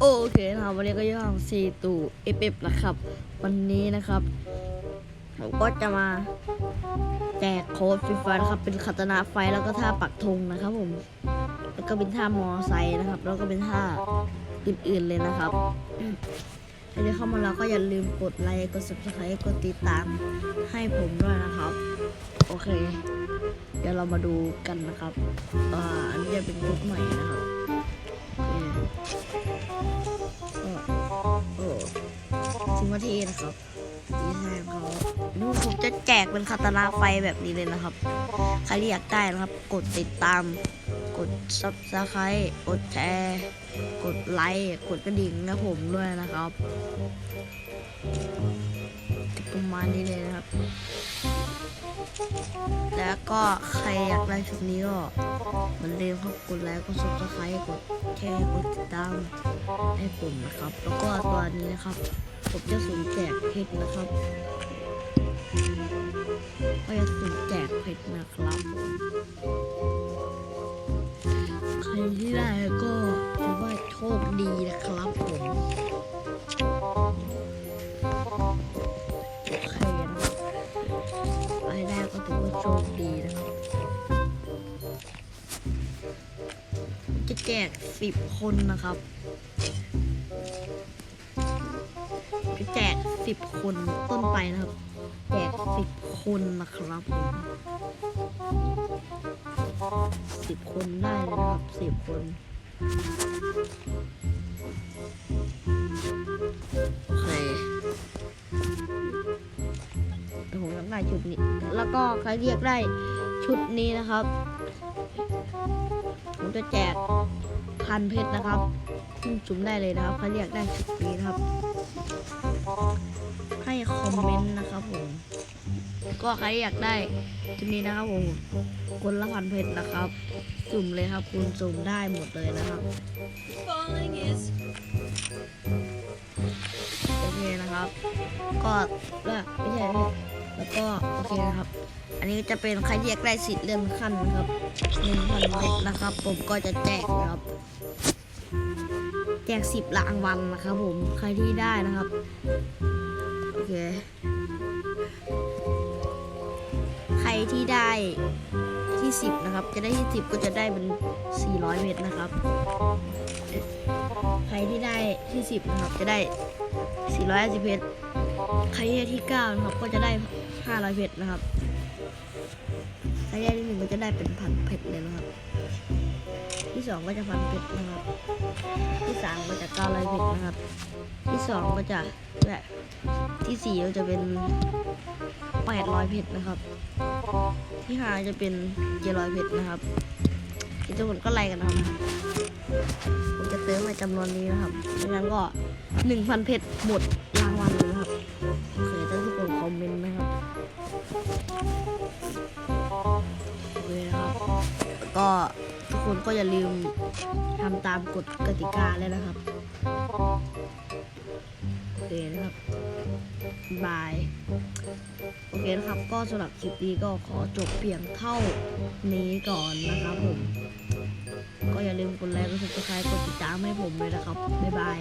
โอเคนะครับวันนี้ก็ย่องซีตูเอฟเอฟนะครับ วันนี้นะครับผมก็จะมาแจกโค้ดฟรีไฟนะครับเป็นขัตนาไฟแล้วก็ท่าปักธงนะครับผมแล้วก็เป็นท่ามอไซค์นะครับ แล้วก็เป็นท่าอื่นๆเลยนะครับถ้าจะเข้ามาแล้วก็อย่าลืมกดไลค์กด subscribe กดติดตามให้ผมด้วยนะครับ โอเค เดี๋ยวเรามาดูกันนะครับอ่าอันนี้จะเป็นกดใหม่นะครับ ถึงวันที่นะครับดีไซน์เขาดูผมจะแจกเป็นคาตานาไฟแบบนี้เลยนะครับ ใครที่อยากได้นะครับ กดติดตาม กดซับสไครต์กดแชร์ กดไลค์ กดกระดิ่งนะผมด้วยนะครับประมาณนี้เลยนะครับ แล้วก็ใครอยากได้ชุดนี้ก็เหมือนเดิมครับกดไลค์ กดซับสไครต์กดแชร์ กดติดตามให้ผมนะครับ แล้วก็ตัวนี้นะครับ ผมจะสุ่มแจกเพชรนะครับ ก็จะสุ่มแจกเพชรนะครับ ใครที่ได้ก็ถือว่าโชคดีนะครับผมโอเคนะครับใครได้ก็ถือว่าโชคดีนะครับ จะแจกสิบคนนะครับ สิบคนต้นไปนะครับแจกสิบคนนะครับผมสิบคนได้นะครับสิบคนโอเคเดี๋ยวผมอยากได้ชุดนี้ แล้วก็ใครเรียกได้ชุดนี้นะครับ ผมจะแจกพันเพชรนะครับจุ่มได้เลยนะครับใครเรียกได้ชุดนี้นะครับ ให้คอมเมนต์นะครับผม ก็ใครอยากได้ชุดนี้นะครับผมคนละพันเพชรนะครับ สุ่มเลยครับ คุณสุ่มได้หมดเลยนะครับ โอเคนะครับ ก็แล้วไม่ใช่ไม่ใช่แล้วก็โอเคนะครับ อันนี้จะเป็นใครที่อยากได้สิทธิ์เลื่อนขั้นนะครับหนึ่งพันเพชรนะครับ ผมก็จะแจกนะครับแจกสิบรางวัลนะครับผมใครที่ได้นะครับ เค ใครที่ได้ที่สิบนะครับ จะได้ที่สิบก็จะได้เป็นสี่ร้อยเพชรนะครับ ใครที่ได้ที่สิบนะครับจะได้450เพชรใครที่ได้ที่9นะครับก็จะได้500เพชรนะครับใครได้ที่หนึ่งก็จะได้เป็นพันเพชรเลยนะครับ ที่สองก็จะพันเพชรนะครับ ที่สามก็จะ900เพชรนะครับ ที่สองก็จะ แบบที่สี่ก็จะเป็น800เพชรนะครับ ที่ห้าจะเป็น700เพชรนะครับทุกคนก็ไล่กันนะครับผมจะเติมไปจำนวนนี้นะครับดังนั้นก็หนึ่งพันเพชรหมดรางวัลเลยนะครับโอเคถ้าทุกคนคอมเมนต์นะครับโอเคนะครับแล้วก็ทุกคนก็อย่าลืมทำตามกฎกติกาเลยนะครับ โอเคนะครับบายโอเคนะครับ ก็สำหรับคลิปนี้ก็ขอจบเพียงเท่านี้ก่อนนะครับผม ก็อย่าลืมกดไลค์กดซับสไครต์กดติดตามให้ผมเลยนะครับ บ๊ายบาย